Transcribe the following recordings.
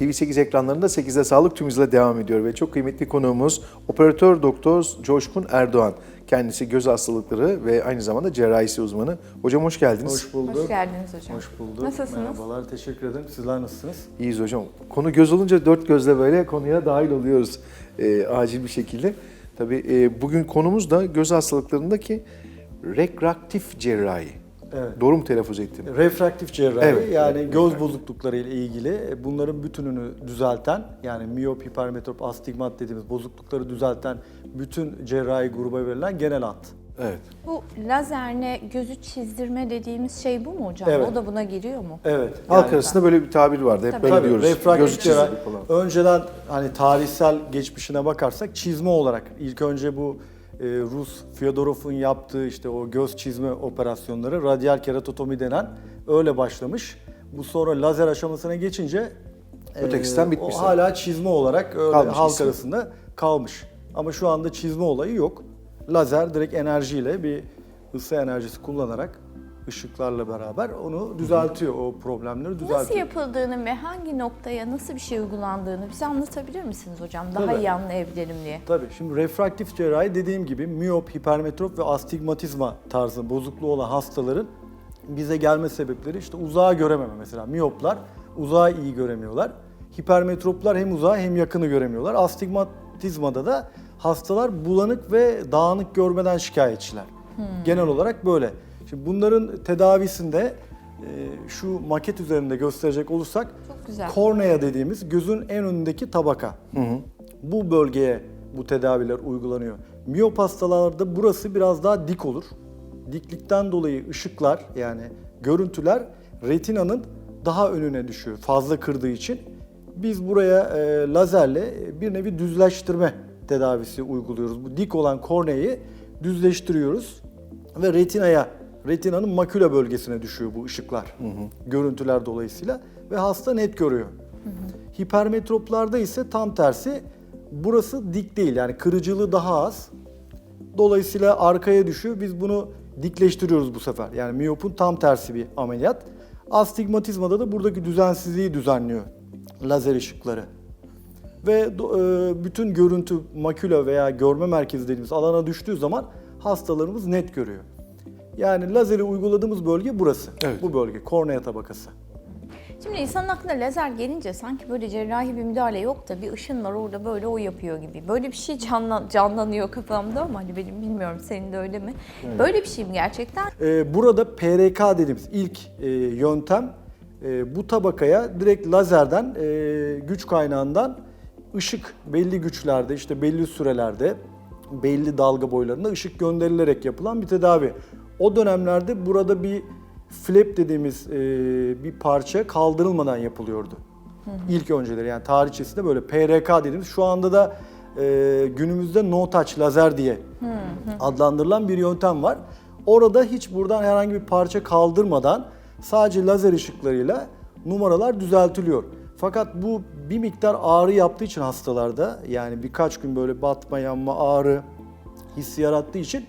TV8 ekranlarında 8'de sağlık tüm hızla devam ediyor ve çok kıymetli konuğumuz operatör doktor Coşkun Erdoğan. Kendisi göz hastalıkları ve aynı zamanda cerrahisi uzmanı. Hocam hoş geldiniz. Hoş bulduk. Hoş geldiniz hocam. Hoş bulduk. Nasılsınız? Merhabalar, teşekkür ederim. Sizler nasılsınız? İyiyiz hocam. Konu göz olunca dört gözle böyle konuya dahil oluyoruz e, acil bir şekilde. Tabii e, bugün konumuz da göz hastalıklarındaki rekraktif cerrahi. Evet. Doğru mu telaffuz ettim? Refraktif cerrahi Evet, yani evet, göz refraktif. bozuklukları ile ilgili e, bunların bütününü düzelten yani miyop, hipermetrop, astigmat dediğimiz bozuklukları düzelten bütün cerrahi gruba verilen genel ad. Evet. Bu lazerne gözü çizdirme dediğimiz şey bu mu hocam? Evet. O da buna giriyor mu? Evet. Halk yani- arasında böyle bir tabir vardı. Hep Tabii. böyle Tabii diyoruz. refraktif Göz cerrahi önceden hani tarihsel geçmişine bakarsak çizme olarak ilk önce bu e, Rus Fyodorov'un yaptığı işte o göz çizme operasyonları radyal keratotomi denen öyle başlamış. Bu sonra lazer aşamasına geçince e, Ötekisinden bitmiş O hala çizme olarak öyle Kalmış halk isim. arasında kalmış. Ama şu anda çizme olayı yok. Lazer direkt enerjiyle bir ısı enerjisi kullanarak ışıklarla beraber onu düzeltiyor. O problemleri düzeltiyor. Nasıl yapıldığını ve hangi noktaya nasıl bir şey uygulandığını bize anlatabilir misiniz hocam? Daha Tabii. iyi anlayabilelim diye. Tabii şimdi refraktif cerrahi dediğim gibi miyop, hipermetrop ve astigmatizma tarzı bozukluğu olan hastaların bize gelme sebepleri işte uzağa görememe mesela. Miyoplar uzağı iyi göremiyorlar. Hipermetroplar hem uzağı hem yakını göremiyorlar. Astigmatizmada da hastalar bulanık ve dağınık görmeden şikayetçiler. Genel olarak böyle. Şimdi bunların tedavisinde e, şu maket üzerinde gösterecek olursak Çok güzel. kornea dediğimiz gözün en önündeki tabaka. Bu bölgeye bu tedaviler uygulanıyor. Miyop hastalarda burası biraz daha dik olur. Diklikten dolayı ışıklar yani görüntüler retinanın daha önüne düşüyor fazla kırdığı için. Biz buraya e, lazerle bir nevi düzleştirme tedavisi uyguluyoruz. Bu dik olan korneayı düzleştiriyoruz ve retinaya, retinanın makula bölgesine düşüyor bu ışıklar. Görüntüler dolayısıyla ve hasta net görüyor. Hipermetroplarda ise tam tersi burası dik değil yani kırıcılığı daha az. Dolayısıyla arkaya düşüyor. Biz bunu dikleştiriyoruz bu sefer. Yani miyopun tam tersi bir ameliyat. Astigmatizmada da buradaki düzensizliği düzenliyor lazer ışıkları. Ve e, bütün görüntü makula veya görme merkezi dediğimiz alana düştüğü zaman hastalarımız net görüyor. Yani lazeri uyguladığımız bölge burası. Evet. Bu bölge kornea tabakası. Şimdi insanın aklına lazer gelince sanki böyle cerrahi bir müdahale yok da bir ışın var orada böyle o yapıyor gibi. Böyle bir şey canlan, canlanıyor kafamda ama hani benim bilmiyorum senin de öyle mi? Böyle bir şey mi gerçekten? Ee, burada PRK dediğimiz ilk e, yöntem e, bu tabakaya direkt lazerden e, güç kaynağından ışık belli güçlerde işte belli sürelerde belli dalga boylarında ışık gönderilerek yapılan bir tedavi. O dönemlerde burada bir flap dediğimiz e, bir parça kaldırılmadan yapılıyordu. İlk önceleri yani tarihçesinde böyle PRK dediğimiz şu anda da e, günümüzde no touch lazer diye adlandırılan bir yöntem var. Orada hiç buradan herhangi bir parça kaldırmadan sadece lazer ışıklarıyla numaralar düzeltiliyor. Fakat bu bir miktar ağrı yaptığı için hastalarda yani birkaç gün böyle batma yanma ağrı hissi yarattığı için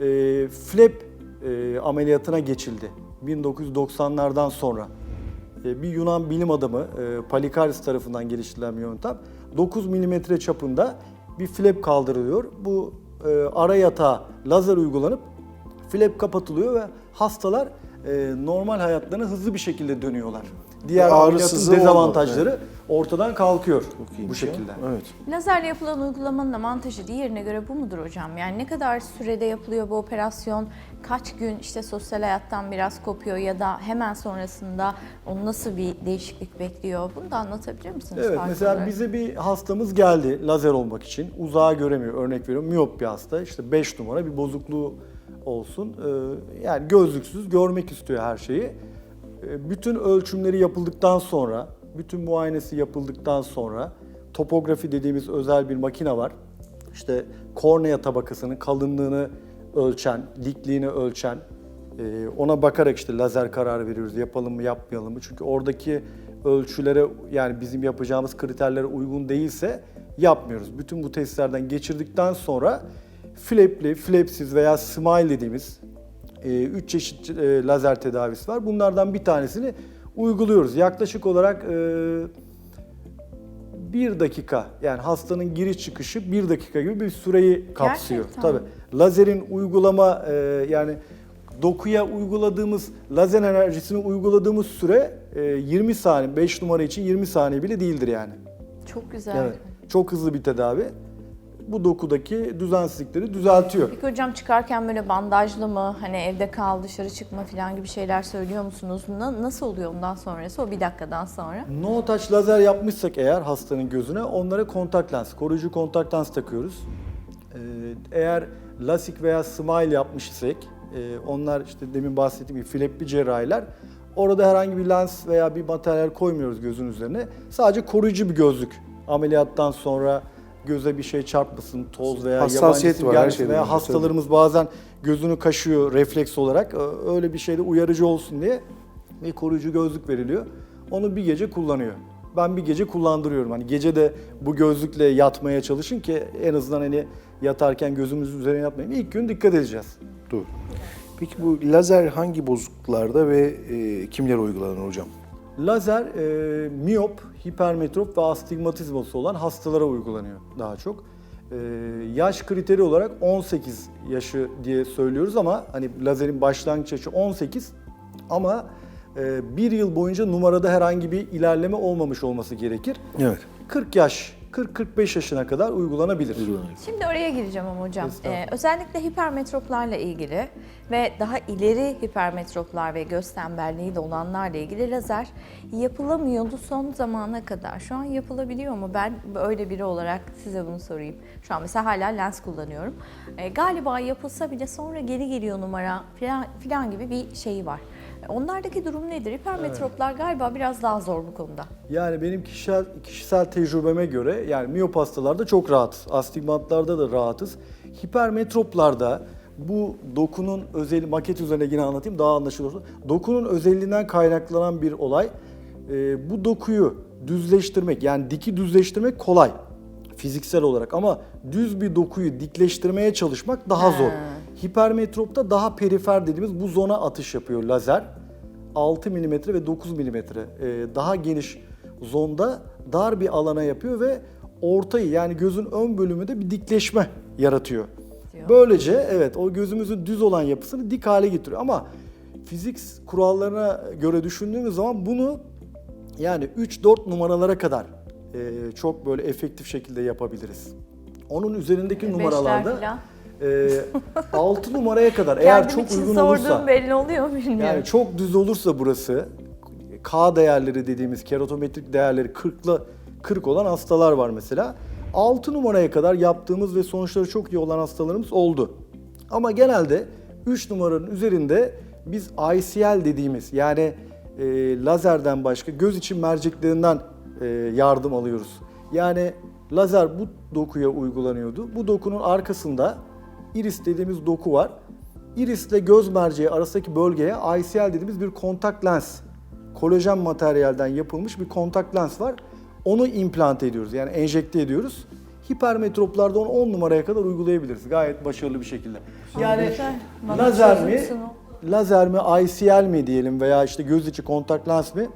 e, flap e, ameliyatına geçildi 1990'lardan sonra. E, bir Yunan bilim adamı e, Palikaris tarafından geliştirilen bir yöntem. 9 milimetre çapında bir flap kaldırılıyor. Bu e, ara yatağa lazer uygulanıp flap kapatılıyor ve hastalar e, normal hayatlarına hızlı bir şekilde dönüyorlar. Diğer ameliyatın olmadı, dezavantajları ortadan kalkıyor bu ya. şekilde. Evet. Lazerle yapılan uygulamanın avantajı diğerine göre bu mudur hocam? Yani ne kadar sürede yapılıyor bu operasyon? Kaç gün işte sosyal hayattan biraz kopuyor ya da hemen sonrasında onu nasıl bir değişiklik bekliyor? Bunu da anlatabilir misiniz? Evet farklı mesela olarak? bize bir hastamız geldi lazer olmak için. Uzağa göremiyor örnek veriyorum miyop bir hasta. İşte 5 numara bir bozukluğu olsun. Ee, yani gözlüksüz görmek istiyor her şeyi. Ee, bütün ölçümleri yapıldıktan sonra, bütün muayenesi yapıldıktan sonra topografi dediğimiz özel bir makine var. İşte kornea tabakasının kalınlığını ölçen, dikliğini ölçen, ee, ona bakarak işte lazer kararı veriyoruz. Yapalım mı, yapmayalım mı? Çünkü oradaki ölçülere yani bizim yapacağımız kriterlere uygun değilse yapmıyoruz. Bütün bu testlerden geçirdikten sonra flapli, flapsiz veya smile dediğimiz 3 çeşit e, lazer tedavisi var. Bunlardan bir tanesini uyguluyoruz. Yaklaşık olarak e, bir dakika yani hastanın giriş çıkışı bir dakika gibi bir süreyi kapsıyor. Gerçekten Tabii. Lazerin uygulama e, yani dokuya uyguladığımız lazer enerjisini uyguladığımız süre e, 20 saniye 5 numara için 20 saniye bile değildir yani. Çok güzel. Evet. Çok hızlı bir tedavi. Bu dokudaki düzensizlikleri düzeltiyor. Peki hocam çıkarken böyle bandajlı mı, hani evde kal, dışarı çıkma falan gibi şeyler söylüyor musunuz? Na- nasıl oluyor ondan sonrası, o bir dakikadan sonra? No touch lazer yapmışsak eğer hastanın gözüne onlara kontak lens, koruyucu kontak lens takıyoruz. Ee, eğer lasik veya smile yapmış isek, e, onlar işte demin bahsettiğim gibi flapli cerrahiler, orada herhangi bir lens veya bir materyal koymuyoruz gözün üzerine. Sadece koruyucu bir gözlük. Ameliyattan sonra göze bir şey çarpmasın, toz veya yabancı Hassasiyet cisim var, her gelmesin şeyden veya önce, hastalarımız bazen gözünü kaşıyor refleks olarak. Ö- Öyle bir şeyde uyarıcı olsun diye bir koruyucu gözlük veriliyor. Onu bir gece kullanıyor. Ben bir gece kullandırıyorum. Hani gece de bu gözlükle yatmaya çalışın ki en azından hani yatarken gözümüzün üzerine yatmayın. İlk gün dikkat edeceğiz. Dur. Peki bu lazer hangi bozukluklarda ve e, kimlere uygulanır hocam? Lazer e, miyop, hipermetrop ve astigmatizması olan hastalara uygulanıyor daha çok. E, yaş kriteri olarak 18 yaşı diye söylüyoruz ama hani lazerin başlangıç yaşı 18 ama e, bir yıl boyunca numarada herhangi bir ilerleme olmamış olması gerekir. Evet. 40 yaş, 40-45 yaşına kadar uygulanabilir. Şimdi oraya gireceğim ama hocam. Ee, özellikle hipermetroplarla ilgili ve daha ileri hipermetroplar ve göz tembelliği de olanlarla ilgili lazer yapılamıyordu son zamana kadar. Şu an yapılabiliyor mu? Ben öyle biri olarak size bunu sorayım. Şu an mesela hala lens kullanıyorum. Ee, galiba yapılsa bile sonra geri geliyor numara falan, falan gibi bir şeyi var. Onlardaki durum nedir? Hipermetroplar galiba biraz daha zor bu konuda. Yani benim kişisel, kişisel tecrübeme göre yani miyop hastalarda çok rahat, astigmatlarda da rahatız. Hipermetroplarda bu dokunun özel maket üzerine yine anlatayım daha anlaşılır. Dokunun özelliğinden kaynaklanan bir olay. Ee, bu dokuyu düzleştirmek yani diki düzleştirmek kolay fiziksel olarak ama düz bir dokuyu dikleştirmeye çalışmak daha zor. Hipermetropta daha perifer dediğimiz bu zona atış yapıyor lazer. 6 mm ve 9 mm e, daha geniş zonda dar bir alana yapıyor ve ortayı yani gözün ön bölümünde bir dikleşme yaratıyor. Diyor. Böylece evet o gözümüzün düz olan yapısını dik hale getiriyor ama fizik kurallarına göre düşündüğümüz zaman bunu yani 3-4 numaralara kadar e, çok böyle efektif şekilde yapabiliriz. Onun üzerindeki numaralarda falan. E, 6 numaraya kadar eğer Kendim çok için uygun olursa belli oluyor mu bilmiyorum. yani çok düz olursa burası K değerleri dediğimiz keratometrik değerleri 40'la 40 olan hastalar var mesela. 6 numaraya kadar yaptığımız ve sonuçları çok iyi olan hastalarımız oldu. Ama genelde 3 numaranın üzerinde biz ICL dediğimiz yani e, lazerden başka göz için merceklerinden e, yardım alıyoruz. Yani lazer bu dokuya uygulanıyordu. Bu dokunun arkasında iris dediğimiz doku var. Iris ile göz merceği arasındaki bölgeye ICL dediğimiz bir kontak lens, kolajen materyalden yapılmış bir kontak lens var. Onu implant ediyoruz yani enjekte ediyoruz. Hipermetroplarda onu 10 numaraya kadar uygulayabiliriz gayet başarılı bir şekilde. Yani lazer mi, lazer mi, ICL mi diyelim veya işte göz içi kontak lens mi?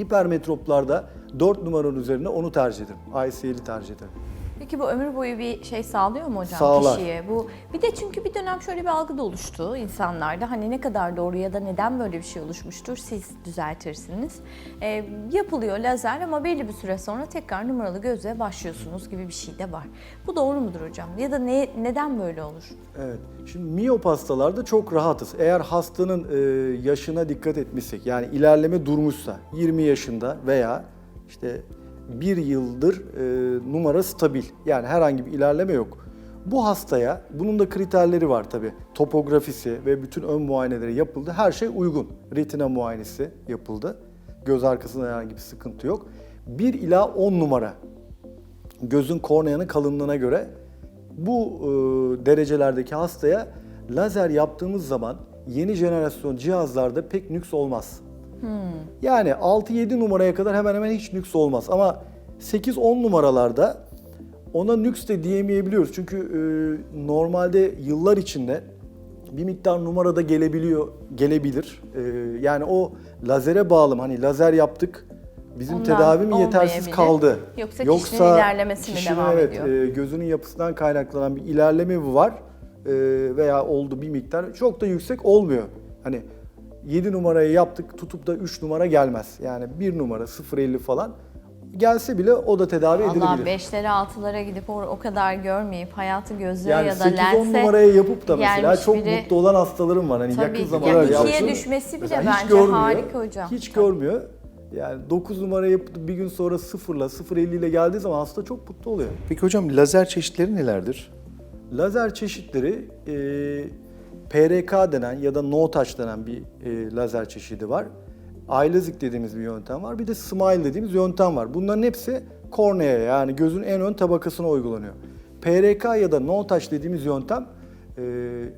Hipermetroplarda 4 numaranın üzerine onu tercih ederim. ICL'i tercih ederim. Peki bu ömür boyu bir şey sağlıyor mu hocam Sağlar. kişiye? Bu bir de çünkü bir dönem şöyle bir algı da oluştu insanlarda. Hani ne kadar doğru ya da neden böyle bir şey oluşmuştur siz düzeltirsiniz. Ee, yapılıyor lazer ama belli bir süre sonra tekrar numaralı göze başlıyorsunuz gibi bir şey de var. Bu doğru mudur hocam? Ya da ne, neden böyle olur? Evet. Şimdi miyop hastalarda çok rahatız. Eğer hastanın e, yaşına dikkat etmişsek yani ilerleme durmuşsa 20 yaşında veya işte bir yıldır e, numara stabil yani herhangi bir ilerleme yok. Bu hastaya bunun da kriterleri var tabi. Topografisi ve bütün ön muayeneleri yapıldı. Her şey uygun. Retina muayenesi yapıldı. Göz arkasında herhangi bir sıkıntı yok. 1 ila 10 numara gözün korneanın kalınlığına göre bu e, derecelerdeki hastaya lazer yaptığımız zaman yeni jenerasyon cihazlarda pek nüks olmaz. Yani 6-7 numaraya kadar hemen hemen hiç nüks olmaz ama 8-10 numaralarda ona nüks de diyemeyebiliyoruz. Çünkü e, normalde yıllar içinde bir miktar numarada gelebiliyor, gelebilir. E, yani o lazere bağlı mı? Hani lazer yaptık bizim Ondan tedavi mi yetersiz kaldı? Yoksa kişinin ilerlemesi mi kişinin devam evet, ediyor? e, gözünün yapısından kaynaklanan bir ilerleme mi var? E, veya oldu bir miktar. Çok da yüksek olmuyor. Hani 7 numarayı yaptık tutup da 3 numara gelmez. Yani 1 numara 0.50 falan gelse bile o da tedavi Allah edilebilir. 5'lere 6'lara gidip o, o kadar görmeyip hayatı gözlüğe Yani ya da 8-10 lense numaraya yapıp da mesela çok biri- mutlu olan hastalarım var. Hani Tabii yakın ki. zamanda Yani ikiye yaptım. düşmesi bile bence görmüyor. harika hocam. Hiç görmüyor. Yani 9 numara yapıp bir gün sonra 0'la 0.50 ile geldiği zaman hasta çok mutlu oluyor. Peki hocam lazer çeşitleri nelerdir? Lazer çeşitleri e, PRK denen ya da no touch denen bir e, lazer çeşidi var. iLaser dediğimiz bir yöntem var. Bir de smile dediğimiz yöntem var. Bunların hepsi korneaya yani gözün en ön tabakasına uygulanıyor. PRK ya da no touch dediğimiz yöntem e,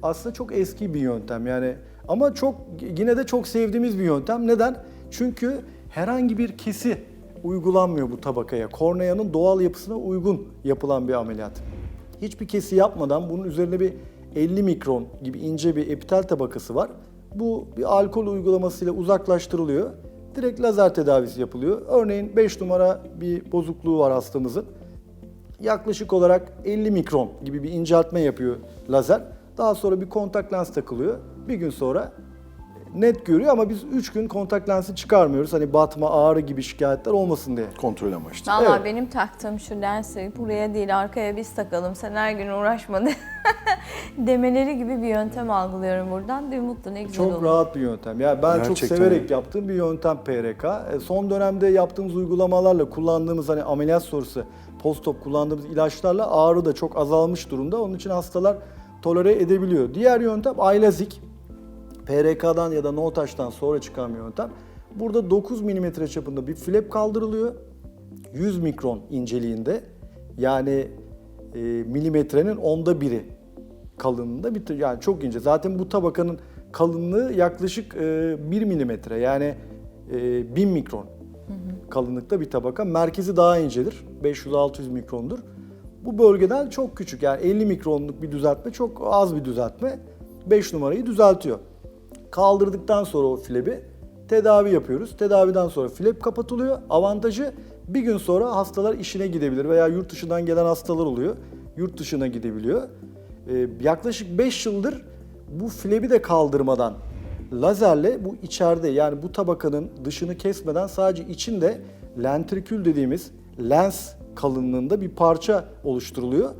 aslında çok eski bir yöntem yani ama çok yine de çok sevdiğimiz bir yöntem. Neden? Çünkü herhangi bir kesi uygulanmıyor bu tabakaya. Korneanın doğal yapısına uygun yapılan bir ameliyat hiçbir kesi yapmadan bunun üzerine bir 50 mikron gibi ince bir epitel tabakası var. Bu bir alkol uygulamasıyla uzaklaştırılıyor. Direkt lazer tedavisi yapılıyor. Örneğin 5 numara bir bozukluğu var hastamızın. Yaklaşık olarak 50 mikron gibi bir inceltme yapıyor lazer. Daha sonra bir kontak lens takılıyor. Bir gün sonra net görüyor ama biz 3 gün kontak lensi çıkarmıyoruz. Hani batma, ağrı gibi şikayetler olmasın diye. Kontrol amaçlı. Valla Evet. benim taktığım şu lensi buraya değil arkaya biz takalım sen her gün uğraşma de- demeleri gibi bir yöntem algılıyorum buradan. Ne mutlu ne güzel Çok olur. rahat bir yöntem. Ya ben çok Gerçekten severek öyle. yaptığım bir yöntem PRK. E, son dönemde yaptığımız uygulamalarla kullandığımız hani ameliyat sonrası post-op kullandığımız ilaçlarla ağrı da çok azalmış durumda. Onun için hastalar tolere edebiliyor. Diğer yöntem Aylazik. PRK'dan ya da no touch'tan sonra çıkan bir yöntem. Burada 9 mm çapında bir flap kaldırılıyor. 100 mikron inceliğinde. Yani e, milimetrenin onda biri kalınlığında bir yani çok ince. Zaten bu tabakanın kalınlığı yaklaşık e, 1 milimetre yani e, 1000 mikron kalınlıkta bir tabaka. Merkezi daha incedir. 500-600 mikrondur. Bu bölgeden çok küçük yani 50 mikronluk bir düzeltme çok az bir düzeltme. 5 numarayı düzeltiyor. Kaldırdıktan sonra o flebi tedavi yapıyoruz. Tedaviden sonra flap kapatılıyor. Avantajı bir gün sonra hastalar işine gidebilir veya yurt dışından gelen hastalar oluyor. Yurt dışına gidebiliyor. Ee, yaklaşık 5 yıldır bu flebi de kaldırmadan lazerle bu içeride yani bu tabakanın dışını kesmeden sadece içinde lentrikül dediğimiz lens kalınlığında bir parça oluşturuluyor.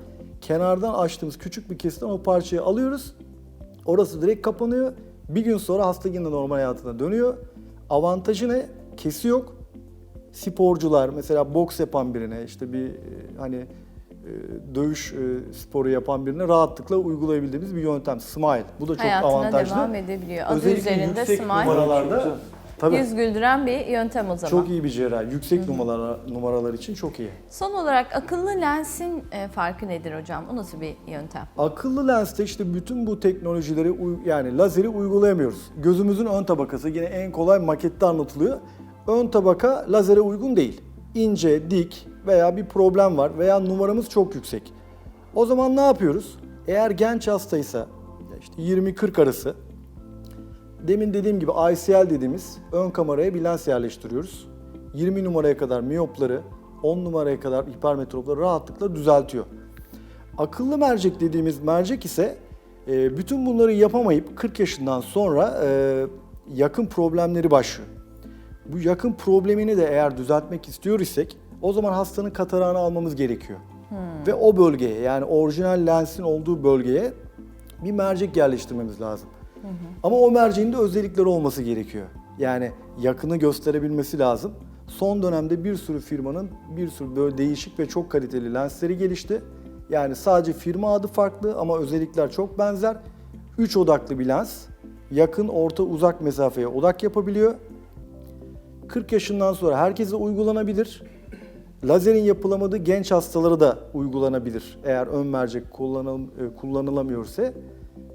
Kenardan açtığımız küçük bir kesitten o parçayı alıyoruz. Orası direkt kapanıyor. Bir gün sonra hasta yine normal hayatına dönüyor. Avantajı ne? Kesi yok. Sporcular mesela boks yapan birine işte bir e, hani e, dövüş e, sporu yapan birine rahatlıkla uygulayabildiğimiz bir yöntem. Smile. Bu da çok Hayatına avantajlı. devam edebiliyor. Adı Özellikle üzerinde yüksek smile. numaralarda tabii Yüz güldüren bir yöntem o zaman. çok iyi bir cerrahi. Yüksek numaralar, numaralar için çok iyi. Son olarak akıllı lensin e, farkı nedir hocam? O nasıl bir yöntem? Akıllı lenste işte bütün bu teknolojileri yani lazeri uygulayamıyoruz. Gözümüzün ön tabakası yine en kolay makette anlatılıyor. Ön tabaka lazere uygun değil. İnce, dik veya bir problem var veya numaramız çok yüksek. O zaman ne yapıyoruz? Eğer genç hastaysa işte 20-40 arası demin dediğim gibi ICL dediğimiz ön kameraya bir lens yerleştiriyoruz. 20 numaraya kadar miyopları, 10 numaraya kadar hipermetropları rahatlıkla düzeltiyor. Akıllı mercek dediğimiz mercek ise e, bütün bunları yapamayıp 40 yaşından sonra e, yakın problemleri başlıyor. Bu yakın problemini de eğer düzeltmek istiyor isek o zaman hastanın katarağını almamız gerekiyor. Ve o bölgeye yani orijinal lensin olduğu bölgeye bir mercek yerleştirmemiz lazım. Ama o merceğin de özellikleri olması gerekiyor. Yani yakını gösterebilmesi lazım. Son dönemde bir sürü firmanın bir sürü böyle değişik ve çok kaliteli lensleri gelişti. Yani sadece firma adı farklı ama özellikler çok benzer. 3 odaklı bir lens. Yakın, orta, uzak mesafeye odak yapabiliyor. 40 yaşından sonra herkese uygulanabilir. Lazerin yapılamadığı genç hastalara da uygulanabilir. Eğer ön mercek e, kullanılamıyorsa.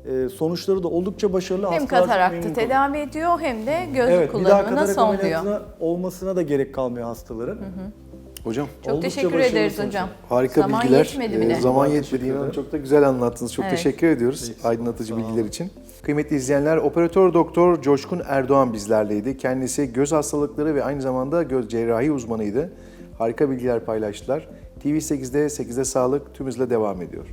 E, sonuçları da oldukça başarılı. Hem Hastalar kataraktı tedavi ediyor hem de göz Evet, kullanımına son diyor. olmasına da gerek kalmıyor hastaların. Hocam Çok Oldukça teşekkür ederiz sonuçlar. hocam. harika Zaman bilgiler. yetmedi Ee, bile. zaman Teşekkür yetmedi. İnanın ederim. çok da güzel anlattınız. Çok Evet. teşekkür ediyoruz Peki, aydınlatıcı bilgiler için. Kıymetli izleyenler, operatör doktor Coşkun Erdoğan bizlerleydi. Kendisi göz hastalıkları ve aynı zamanda göz cerrahi uzmanıydı. Harika bilgiler paylaştılar. TV8'de 8'de sağlık tüm hızla devam ediyor.